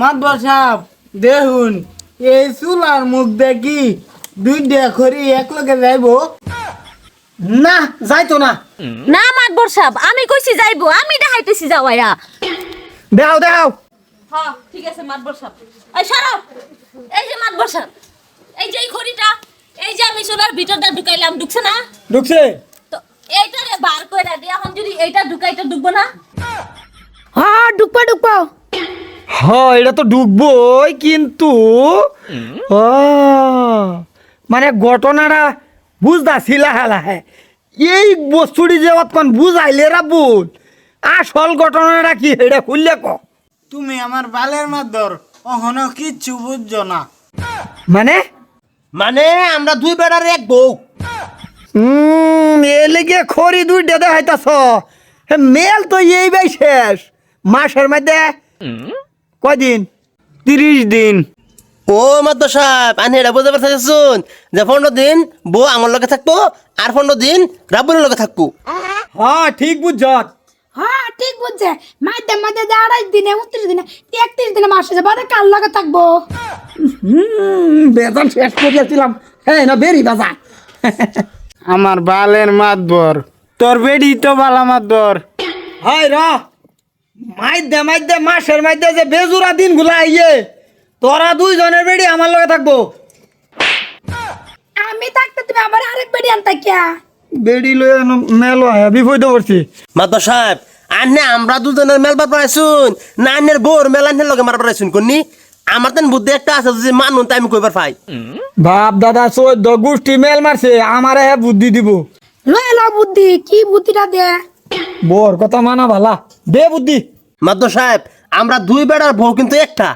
মাতবার সাহেব দেখুন এই চুলার মুখ দেখি দুইটা খড়ি এক লগে যাইব? না যাইতো না। না মাতবর সাহেব আমি কইছি যাইবো আমি দেখাইতেছি যাওয়াইয়া। দেও দেও হ্যাঁ ঠিক আছে মাতবর সাহেব। এই সরব এই যে মাতবর সাহেব এই যে এই খড়িটা এই যে আমি সোলার ভিতরটা ঢুকাইলাম ঢুকছে না? ঢুকছে। তো এইটারে বার কইরা দিয়ে এখন যদি এইটা ঢুকাইতে ঢুকবো না? হ্যাঁ ঢুকবো ঢুকবো। হ্যাঁ এটা তো ঢুকবই কিন্তু ও, মানে ঘটনাটা বুঝদা ছিলা হেলা হ্যাঁ এই বস্তুটি যে অতক্ষণ বুঝাইলে রাবুল আসল ঘটনাটা কি এটা খুললে ক? তুমি আমার বালের মাতর অহনো কিচ্ছু বুঝছ না। মানে? মানে আমরা দুই বেড়ার এক বউ। হুম এ লেগে খড়ি দুইটা দেখাইতাছ। মেল তো এই বাই শেষ। মাসের মধ্যে কয়দিন? তিরিশ দিন। ও মাত্র সাহেব আনি এটা বুঝতে পারছেন যে পনেরো দিন বউ আমার লগে থাকব আর পনেরো দিন রাবুলের লগে থাকব। হ্যাঁ ঠিক বুঝছ। হ্যাঁ ঠিক বুঝছে। মাঝে মাঝে যে দিনে উনত্রিশ দিনে একত্রিশ দিনে মাসে যাব আর কার লগে থাকব? হুম বেতন শেষ করিয়াছিলাম হ্যাঁ না বেরি বাজা। আমার বালের মাতবর তোর বেডি তো বালা মাতবর। হয় র! মাইদে মাইদে মাসের মাইদে যে বেজুরা দিনগুলা আইয়ে তোরা দুইজনের বেড়ি আমার লগে থাকব। আমি থাকতে তুমি আবার আরেক বেড়ি আনতা কিয়া? বেড়ি লয়ে মেলো হয় বিপদ করছি মাত্র সাহেব আনে আমরা দুজনের মেলবার পাইছুন না আনের বউর মেলা লগে মারবার পাইছুন কোননি। আমার তেন বুদ্ধি একটা আছে যে মানুন তাই আমি কইবার পাই। বাপ দাদা চোদ্দ গোষ্ঠী মেল মারছে আমারে হে বুদ্ধি দিব। লয়ে লো বুদ্ধি কি বুদ্ধিটা দে? বোর কথা মানা ভালা। দে বুদ্ধি। মাত্র সাহেব আমরা দুই বেড়ার বউ কিন্তু একটা।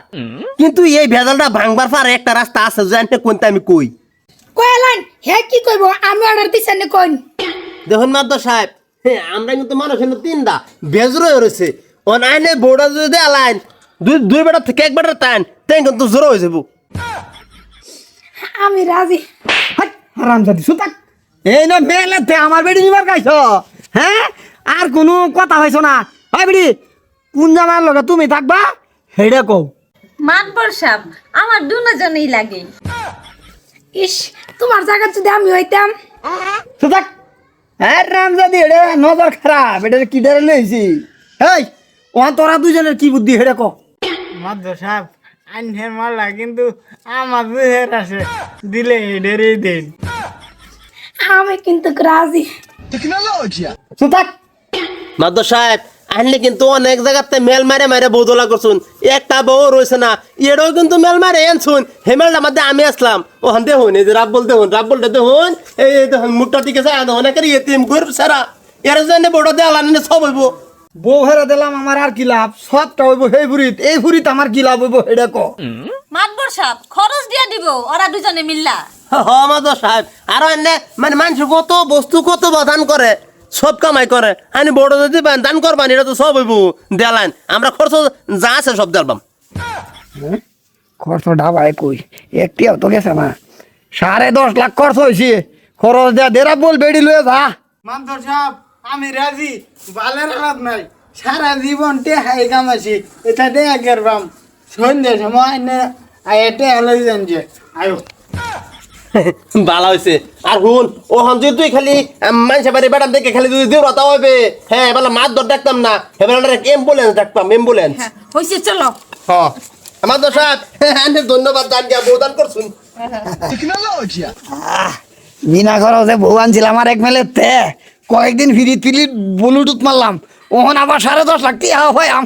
কিন্তু এই ভেজালটা ভাঙবার পারে একটা রাস্তা আছে যে আনতে কোনটা আমি কই। কয়লান হে কি কইব? আমি অর্ডার দিছেন নি কোন দেখুন মাদ্দ সাহেব হ্যাঁ আমরা কিন্তু মানুষ কিন্তু তিনটা বেজর হয়ে রয়েছে। অন আইনে বোর্ডা যদি আলাইন দুই দুই বেটা থেকে এক বেটার টান তাই কিন্তু জোর হয়ে যাব। আমি রাজি। হারাম জাতি সুতাক এই না মেলেতে আমার বেড়ি নিবার গাইছ হ্যাঁ? আর কোনো কথা হইছ না। হয় বেড়ি কোন জামার লগে তুমি থাকবা? হেডে কও। মাতবর সাহেব আমার দুজনেই লাগে। ইস তোমার জায়গা যদি আমি হইতাম? সুতাক হ্যাঁ রাম জাতি হেডে নজর খারাপ। এটা কি ডরে লইছি? হেই ও তোরা দুজনের কি বুদ্ধি হেডে কও। মাতবর সাহেব আইনের মারলা কিন্তু আমার দুহের আছে। দিলে এডেরই দিন আমি কিন্তু রাজি। সুতাক মাদ্দ সাহেব আনলে কিন্তু অনেক জায়গাতে মেল মারে মারে বৌদলা করছুন। একটা বউ রয়েছে না এটাও কিন্তু মেল মারে এনছুন। হেমেলটা মধ্যে আমি আসলাম। ও হান দেখুন এই যে রাব বলতে হন রাব বলতে দেখুন এই দেখুন মুখটা দিকে যায় দেখুন একের ইয়েতিম ঘুর সারা। এর জন্য বড় দেওয়াল আনলে সব হইব। বউ হেরে দিলাম আমার আর কি লাভ? সবটা হইব সেই ফুরিত এই ফুরিত আমার কি লাভ হইব হেডে কও। মাতবর সাহেব খরচ দিয়া দিব ওরা দুজনে মিল্লা। হ মাদ্দ সাহেব। আর এনে মানে মানুষ কত বস্তু কত দান করে। সব কামাই করে। আনি বড় যদি দান করবান এটা তো সব হইব। দেলান আমরা খরচ যা আছে সব দেলবাম খরচ ঢাবায় কই? একটিও তো গেছে না। সাড়ে দশ লাখ খরচ হয়েছে খরচ দেয়া দেরা বল বেড়ি লয়ে যা। মাতবর সাহেব আমি রাজি। বালের হালাত নাই। সারা জীবন টে হাই কামাছি এটা টে গেরবাম। সন্ধ্যে সময় নে আইতে হলো যে। আয়ো। ভালো হয়েছে আর হুন ও হন যদি তুই খালি মানুষের বাড়ি বেড়ার দেখে খালি যদি দিও রাতা হইবে। হ্যাঁ এবার মাছ ধর ডাকতাম না। এবার অ্যাম্বুলেন্স ডাকতাম অ্যাম্বুলেন্স হইছে চলো। হ্যাঁ আমার তো সাহেব হ্যাঁ ধন্যবাদ দান দিয়া বৌদান করছুন। বিনা খরচে বউ আনছিলাম আমার এক মেলে তে কয়েকদিন ফিরি ফিরি ব্লুটুথ মারলাম। ওহন আবার সাড়ে দশ লাখ টিয়া হয় আম